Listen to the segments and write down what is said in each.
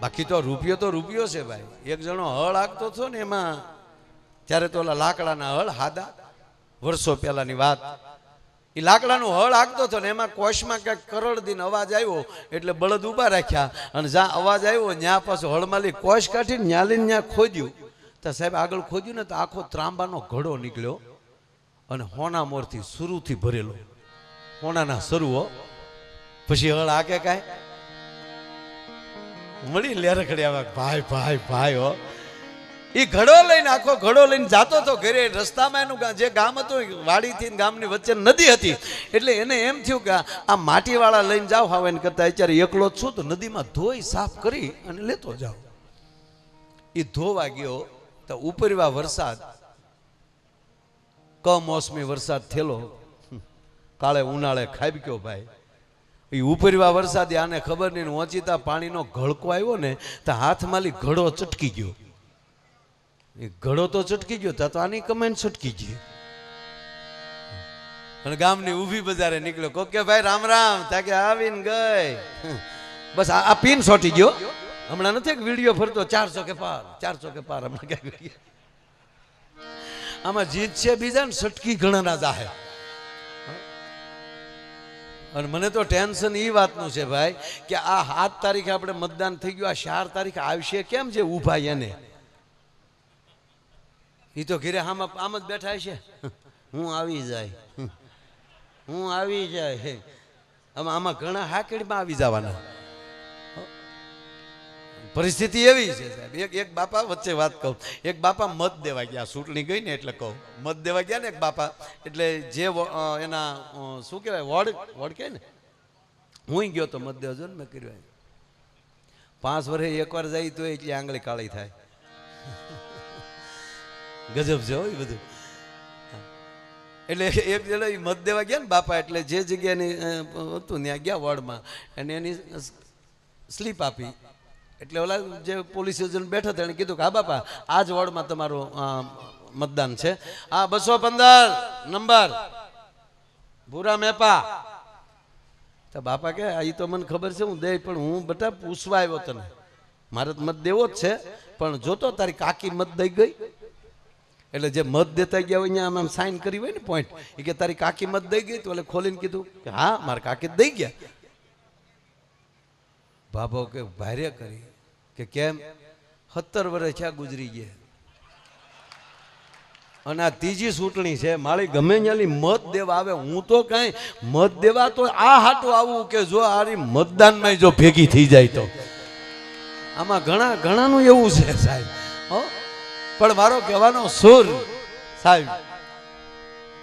બાકી તો રૂપિયો તો રૂપિયો છે ભાઈ. એક જણો હળ આગતો હતો ને એમાં, ત્યારે તો ઓલા લાકડાના હળ હાદા. વર્ષો પહેલાની વાત. એ લાકડાનું હળ આગતો હતો ને એમાં કોશમાં ક્યાંક કરોડદીન અવાજ આવ્યો, એટલે બળદ ઊભા રાખ્યા. અને જ્યાં અવાજ આવ્યો, ત્યાં પાછું હળમાલી કોશ કાઢીને ન્યા લઈને ત્યાં ખોદ્યું. તો સાહેબ આગળ ખોદ્યું ને તો આખો ત્રાંબાનો ઘડો નીકળ્યો અને હોના મોરથી શરૂથી ભરેલો. હોનાના શરૂઓ પછી હળ આગે કાંઈ? મળી લેરખડી આવા ભાઈ ભાઈ ભાઈ, હો. એ ઘડો લઈને, આખો ઘડો લઈને જાતો હતો ઘરે રસ્તામાં એનું જે ગામ હતું વાડીથી ગામની વચ્ચે નદી હતી. એટલે એને એમ થયું કે આ માટીવાળા લઈને જાવ હવે એને કરતા અત્યારે એકલો છું, તો નદીમાં ધોઈ સાફ કરી અને લેતો જાઓ. એ ધોવા ગયો, તો ઉપરવા વરસાદ, કમોસમી વરસાદ થયેલો કાળે ઉનાળે ખાબી ગયો ભાઈ. એ ઉપરવા વરસાદ આને ખબર નહીં ઓચિતા પાણીનો ઘડકો આવ્યો ને, તો હાથમાંથી ઘડો ચટકી ગયો. એ ઘડો તો ચટકી ગયો, તા આની કમેન્ટ છટકી ગઈ. અને ગામની ઊભી બજારે નીકળ્યો, કોક કે ભાઈ, રામ રામ. તાકે આવીને ગઈ. બસ આ પીન સોટી ગયો. હમણાં નથી એક વીડિયો ફરતો, ચારસો કે પાર, ચારસો કે પાર, હમણાં ક્યાંક આમાં જીત છે બીજા ને સટકી ઘણાના જાહે. અને મને તો ટેન્શન એ વાતનું છે ભાઈ કે આ સાત તારીખે આપણે મતદાન થઈ ગયું, આ ચાર તારીખે આવશે કેમ છે ઊભા એને? એ તો ઘેરે આમ આમ જ બેઠા છે હું આવી જાય. હું આવી જાય. આમાં આમાં ઘણા હાકડીમાં આવી જવાના. પરિસ્થિતિ એવી છે સાહેબ. એક એક બાપા વચ્ચે વાત કહું. એક બાપા મત દેવા ગયા. ચૂંટણી ગઈ ને એટલે કહું. મત દેવા ગયા ને એક બાપા. એટલે જે એના શું કહેવાય વોર્ડ વોર્ડ કહે ને. હું ગયો તો મત દેવા જો ને મેં કર્યું પાંચ વર્ષે એકવાર જાય તો એટલી આંગળી કાળી થાય. ગજબ છે હો એ બધું. એટલે એક જણા મત દેવા ગયા ને બાપા એટલે જે જગ્યાની હતું ત્યાં ગયા વોર્ડમાં અને એની સ્લીપ આપી. એટલે ઓલા જે પોલીસ યોજન બેઠા એને કીધું કે, હા, બાપા આ જ વોર્ડમાં તમારું મતદાન છે. આ બસો પંદર, નંબર. ભૂરા મેપા. તો બાપા કે, આ તો મને ખબર છે, હું દે, પણ હું બધા પૂછવા આવ્યો તને. મારે મત દેવો જ છે, પણ જોતો તારી કાકી મત દઈ ગઈ. એટલે જે મત દેતા ગયા હોય, અહીંયા આમ સાઈન કરી હોય ને પોઈન્ટ એ કે તારી કાકી મત દઈ ગઈ તો એટલે ખોલીને કીધું કે, હા, મારા કાકી દઈ ગયા. બાબો કે ભારે કરી કે કેમ? સત્તર વર્ષ આ ગુજરી ગયા. અને આ ત્રીજી ચૂંટણી છે મારી ગમે ત્યાંની મત દેવા આવે, હું તો કાંઈ મત દેવા તો આ હાટું આવું કે જો આરી મતદાનમાં જો ભેગી થઈ જાય તો. આમાં ઘણા, ઘણાનું એવું છે સાહેબ, હો. પણ મારો કહેવાનો સુર, સાહેબ,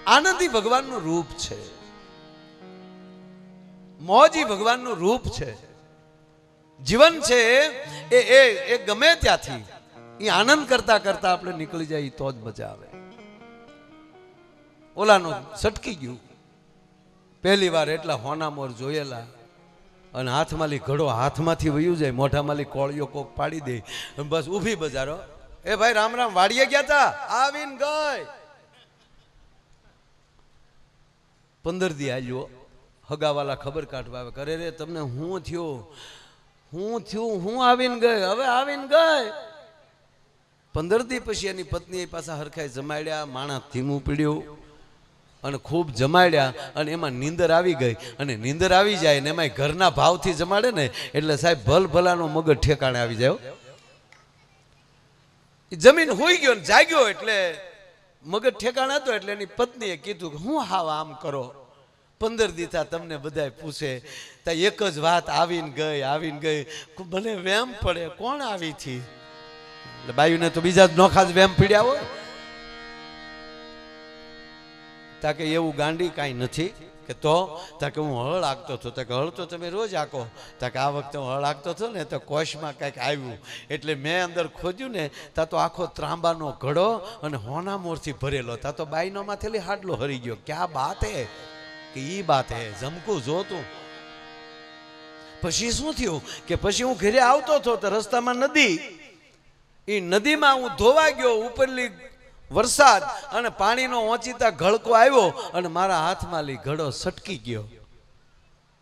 આનંદી ભગવાનનું રૂપ છે. મોજી ભગવાનનું રૂપ છે. જીવન છે, એ એ એ ગમે ત્યાંથી. એ આનંદ કરતા કરતા આપણે નીકળી જાય તો જ મજા આવે. ઓલાનો સટકી ગયું. પહેલી વાર એટલા હોનામોર જોયેલા. અને હાથમાંથી ઘડો હાથમાંથી વયું જાય મોઢામાંથી કોળીઓ કોક પાડી દે. બસ ઊભી બજારો. એ ભાઈ રામ રામ, વાડીએ ગયા તા? આવીને ગઈ. પંદર દી આલ્યો હગાવાલા ખબર કાઢવા આવે. કરે રે, તમને હું થયો? હું થયું, હું આવીને ગઈ, હવે આવીને ગઈ પંદર દી પછી એની એ પાછા હરખાઈ જમાડ્યા માણા ધીમું પીડ્યું અને ખૂબ જમાડ્યા અને એમાં નીંદર આવી ગઈ અને નીંદર આવી જાય ને એમાં ઘરના ભાવથી જમાડે ને એટલે સાહેબ ભલ ભલાનો મગજ ઠેકાણે આવી જાય. જમીન હોઈ ગયો ને જાગ્યો એટલે મગજ ઠેકાણ હતો એટલે એની પત્નીએ કીધું કે હું હાવ આમ કરો પંદર દીથા તમને બધાય પૂછે. તો એક જ વાત આવીને ગઈ આવીને ગઈ. મને વેમ પડે, કોણ આવી થી? એટલે બાયુને તો બીજા નોખા જ વેમ પીડ્યા હોય. તાકે એવું ગાંડી કાંઈ નથી કે તો, તાકે હું હળ આગતો હતો. તાકે હળ તો તમે રોજ આકો તાકે આ વખતે હું હળ આગતો હતો ને, તો કોશમાં કાંઈક આવ્યું. એટલે મેં અંદર ખોદ્યું ને, તા તો આખો ત્રાંબાનો ઘડો અને હોના મોરથી ભરેલો. તા તો બાઈનો માથેલી હાડલો હરી ગયો. ક્યાં બાત હે? કે ઈ બાત હે જમકું જોતું પછી શું થયું કે પછી હું ઘરે આવતો હતો તો રસ્તામાં નદી એ નદીમાં હું ધોવા ગયો, ઉપરલી વરસાદ અને પાણીનો ઓચિતા ઘડકો આવ્યો અને મારા હાથમાં લી ઘડો સટકી ગયો.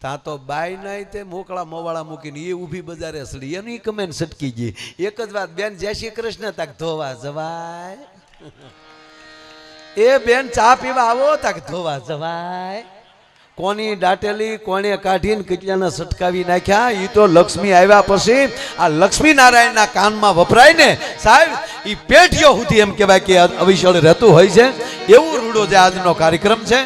તા તો બાય નાય તે મોકળા મોવાળા મૂકીને એ ઊભી બજારે સડી. એની કમેન સટકી ગઈ. એક જ વાત, બેન જય શ્રી કૃષ્ણ તાક ધોવા જવાય. એ બેન ચા પીવા આવો તાક ધોવા જવાય. કોની દાટેલી કોને કાઢીને કેટલાના સટકાવી નાખ્યા? એ તો લક્ષ્મી આવ્યા પછી આ લક્ષ્મી નારાયણના કાનમાં વપરાય ને સાહેબ એ પેઢીઓ સુધી એમ કહેવાય કે અવિશળ રહેતું હોય છે. એવું રૂડો જે આજનો કાર્યક્રમ છે.